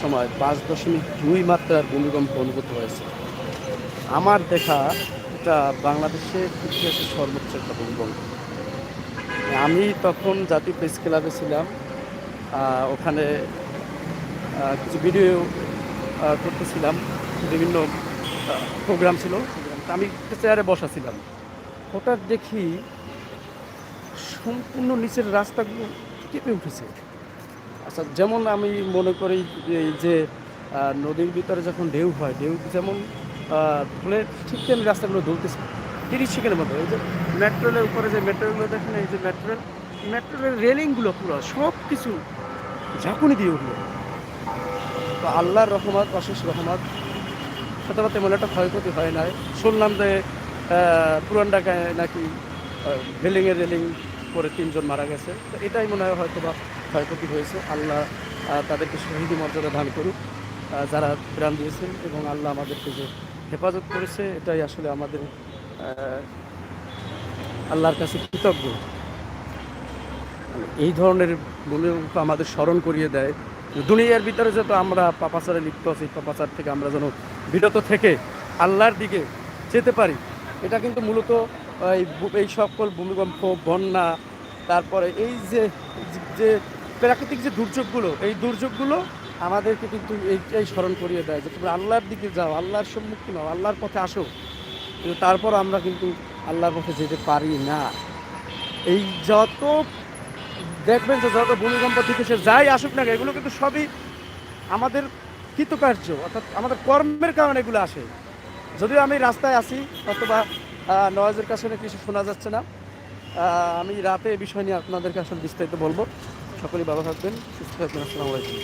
সময় পাঁচ দশমিক দুই মাত্রার ভূমিকম্প অনুভূত হয়েছে। আমার দেখা এটা বাংলাদেশের ইতিহাসে সর্বোচ্চ একটা ভূমিকম্প। আমি তখন জাতীয় প্রেস ক্লাবে ছিলাম ওখানে কিছু ভিডিও করতেছিলাম, বিভিন্ন প্রোগ্রাম ছিল। আমি একটা চেয়ারে বসা ছিলাম। হঠাৎ দেখি সম্পূর্ণ নিচের রাস্তাগুলো কেঁপে উঠেছে। আচ্ছা যেমন আমি মনে করি যে নদীর ভিতরে যখন ঢেউ হয় ঢেউ যেমন আহ, ঠিক তেমনি রাস্তাগুলো ধুলতেছে। তিরিশ সেকেন্ডের মতো এই যে মেট্রোলের উপরে যে মেট্রোগুলো দেখেন এই যে মেট্রোল মেট্রোলের রেলিংগুলো পুরো সব কিছু ঝাঁকুনি দিয়ে উঠল। তো আল্লাহর রহমত অশেষ রহমত হয়তো বা তেমন একটা ক্ষয়ক্ষতি হয় নাই। শুনলাম যে পুরান ঢাকায় নাকি রেলিংয়ের রেলিং করে তিনজন মারা গেছে। তো এটাই মনে হয় হয়তো বা ক্ষয়ক্ষতি হয়েছে। আল্লাহ তাদেরকে শহীদ মর্যাদা দান করুক। যারা প্রাণ দিয়েছেন এবং আল্লাহ আমাদেরকে যে হেফাজত করেছে, এটাই আসলে আমাদের আল্লাহর কাছে কৃতজ্ঞ। এই ধরনের ভূমিকম্প আমাদের স্মরণ করিয়ে দেয়। দুনিয়ার ভিতরে যত আমরা পাপাচারে লিপ্ত আছি পাপাচার থেকে আমরা যেন বিরত থেকে আল্লাহর দিকে যেতে পারি, এটা কিন্তু মূলত এই এই সকল ভূমিকম্প, বন্যা, তারপরে এই যে যে প্রাকৃতিক যে দুর্যোগগুলো, এই দুর্যোগগুলো আমাদেরকে কিন্তু এইটাই স্মরণ করিয়ে দেয় যে তোমরা আল্লাহর দিকে যাও, আল্লাহর সম্মুখীন হও, আল্লাহর পথে আসো। কিন্তু তারপর আমরা কিন্তু আল্লাহর পথে যেতে পারি না। এই যত দেখবেন যে যত ভূমিকম্প থেকে সে যাই আসুক না এগুলো কিন্তু সবই আমাদের কৃতকার্য, অর্থাৎ আমাদের কর্মের কারণে এগুলো আসে। যদিও আমি রাস্তায় আছি, অথবা নয়েজের কাছে কিছু শোনা যাচ্ছে না। আমি রাতে এই বিষয় নিয়ে আপনাদেরকে আসলে বিস্তারিত বলব। সকলেই ভালো থাকবেন, সুস্থ থাকবেন, আসসালামু আলাইকুম।